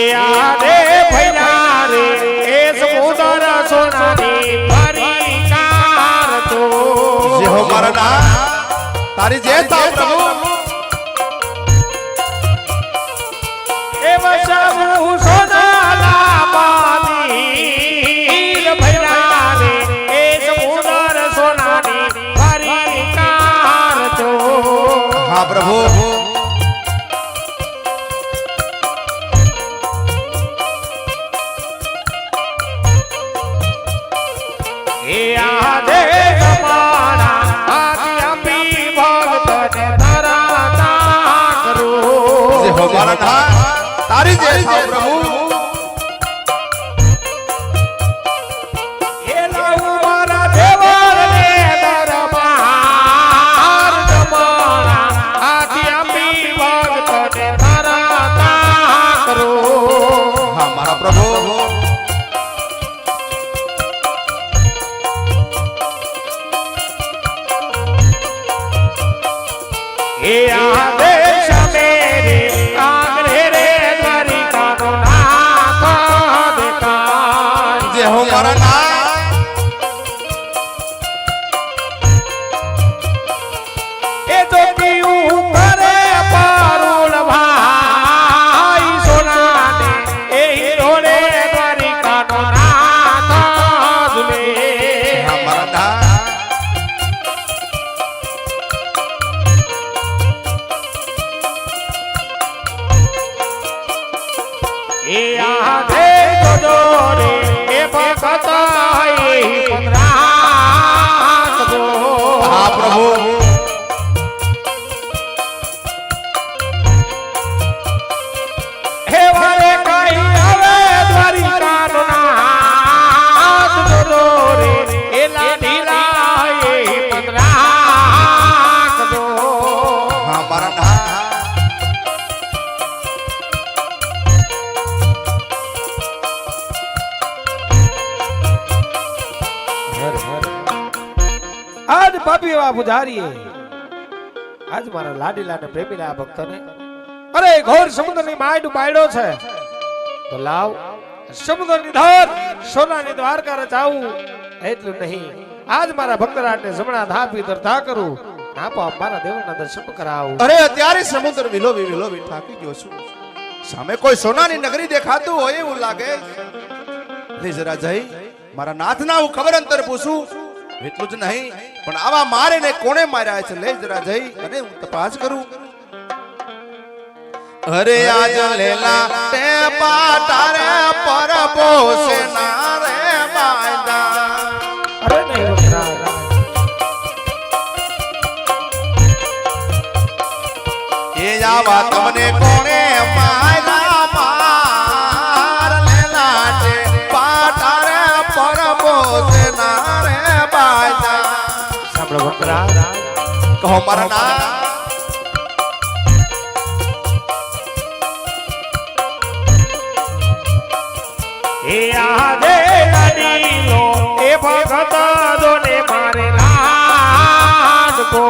એ આરે ભૈલા રે એ સમુદર સોનાની ફરી કાર તો જે હો તારી જે થાવ પ્રભુ. એ વસાવું સોનાના પાની ભૈલા રે એ સમુદર સોનાની ફરી કાર તો હા પ્રભુ. જે હો એ આધે જોજો રે એ ભગત. હા પ્રભુ આજ પાપી એવા પુજારીએ. આજ મારા લાડીલા ને પ્રેમીલા ભક્તને. અરે ઘોર સમુદ્રની માયડું પાડ્યો છે. તો લાવ, સમુદ્રની ધાર, સોનાની દ્વારકા રચાવું. એટલું નહીં, આજ મારા ભક્તરાજને જમણા ધાપી દરધા કરું. આપો મારા દેવના દર્શન કરાવું. અરે, અત્યારે સમુદ્ર વિલોવી વિલોવી થાકી ગયો છું. સામે કોઈ સોનાની નગરી દેખાતું હોય એવું લાગે જરા જઈ, મારા નાથના હું ખબર અંતર પૂછું. એટલું જ નહીં પણ આવા મારે ને કોણે માર્યા છે? લે જરા જઈ અને હું તપાસ કરું. અરે આજ લેલા તે પાટારે પર પોસે ના રે બાયદા અરે નહીં ભક્તરાજ એ આવા તમને કોણે માયલા માર લેલા છે પરબો ના રે બાજા સાંભળો ભક્તરાજ કહો મારા ના એ આદે લાડીલો એ ભગત જોને મારે લાડકો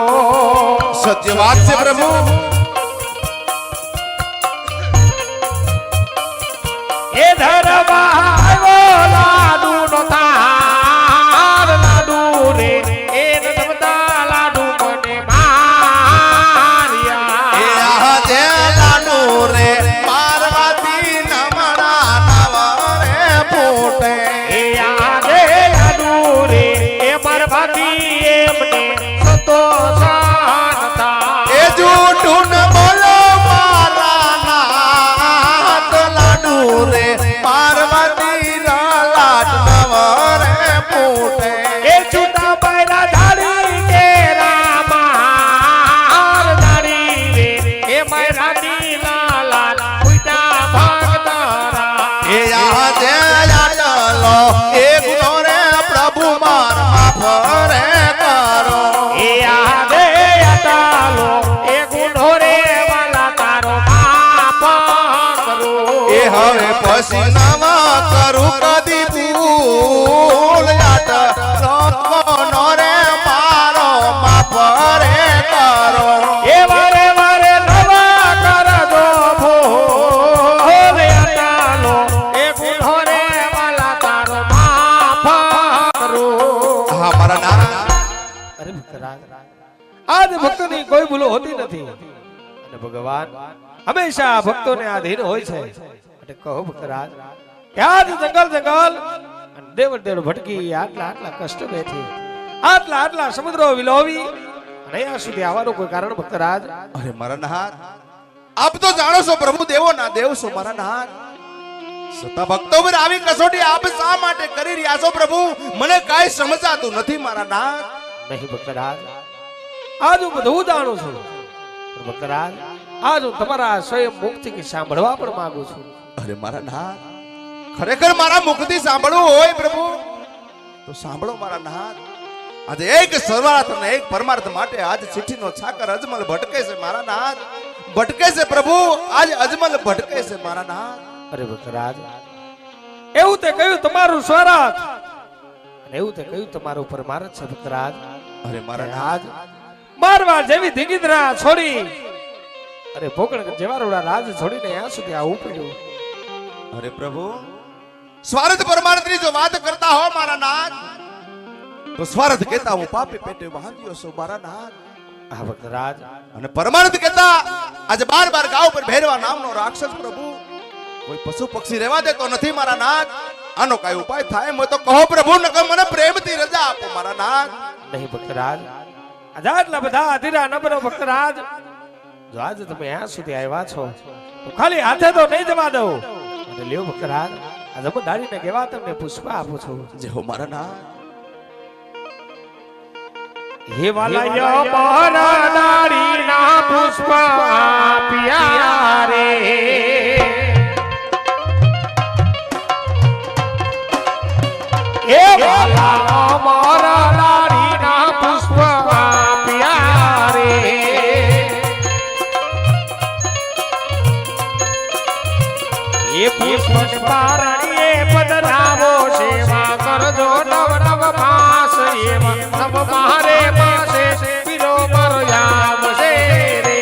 સત્ય વાત છે પ્રભુ corona. એ હવે પસીનામાં કરું કદી ભૂલ. આટ રે મારો માફ રે કરો તારો માફ કરો. હા મારા આજ ભક્તની કોઈ ભૂલો હોતી નથી. અને ભગવાન હંમેશા ભક્તોને આધીન હોય છે. એટલે કહો ભક્તરાજ. ત્યાં જ જંગલ જંગલ અને દેવળ દેવળ ભટકી આટલા આટલા કષ્ટ બેઠી આટલા આટલા સમુદ્રો વિલોવી અને અહીંયા સુધી આવવાનું કોઈ કારણ ભક્તરાજ? અરે મારા નાથ આપ તો જાણો છો પ્રભુ દેવો ના દેવ છો મારા નાથ. સતા ભક્તો પર આવી કસોટી આપ શા માટે કરી રહ્યા છો પ્રભુ? મને કાંઈ સમજાતું નથી મારા નાથ. નહીં ભક્તરાજ આજ હું બધું જાણું છું. ભક્તરાજ આજ હું તમારા સ્વયં મુખથી સાંભળવા પણ માંગુ છું. અરે મારા નાથ ખરેખર મારા મુખથી સાંભળવું હોય પ્રભુ તો સાંભળો મારા નાથ. આજે એક સર્વાર્થ અને એક પરમાર્થ માટે આજ ચિઠ્ઠીનો છાકર અજમલ ભટકે છે મારા નાથ. ભટકે છે પ્રભુ આજ અજમલ ભટકે છે મારા નાથ. અરે ભક્તરાજ એવું તે કહ્યું તમારું સ્વરાજ. અને એવું તે કહ્યું તમારું પરમાર્થ છે ભક્તરાજ. અરે મારા નાથ. મારવા જેવી ધીંગીદરા છોડી. અરે ભોગણ જેવા રોડા રાજ છોડીને અહીંયા સુધી આવું પડ્યું અરે પ્રભુ સ્વાર્થ પરમાર્થની જો વાત કરતા હો મારા નાથ તો સ્વાર્થ કહેતા હું પાપી પેટે બાંધ્યો છું મારા નાથ. આ ભક્તરાજ અને પરમાર્થ કહેતા આજે બાર બાર ગાવ પર ભેરવા નામનો રાક્ષસ પ્રભુ. કોઈ પશુ પક્ષી રહેવા દેતો નથી મારા નાથ. આનો કઈ ઉપાય થાય મેં તો કહો પ્રભુ નકર મને પ્રેમથી રજા આપો મારા નાથ. નહીં ભક્તરાજ આટલા બધા અધીરા નબરો ભક્તરાજ જો આજે તમે અહીંયા સુધી આવ્યા છો તો ખાલી હાથે તો નહીં જવા દઉં. અને લ્યો ભક્તરાજ આ જમદારીને કેવા તમને પુષ્પા આપું છું? જે હો મારા ના હે વાલાયો મારા નારી ના પુષ્પા પિયા રે. પારણીએ પધરાવો સેવા કરજો નવ નવ માસ નવ મારે પાસે પીરો મરયામ છે રે.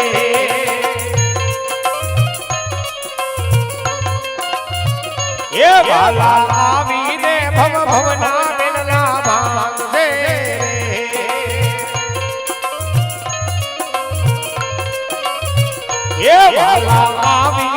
એ વાલા આવીને ભવ ભવના એ વાલા આવીને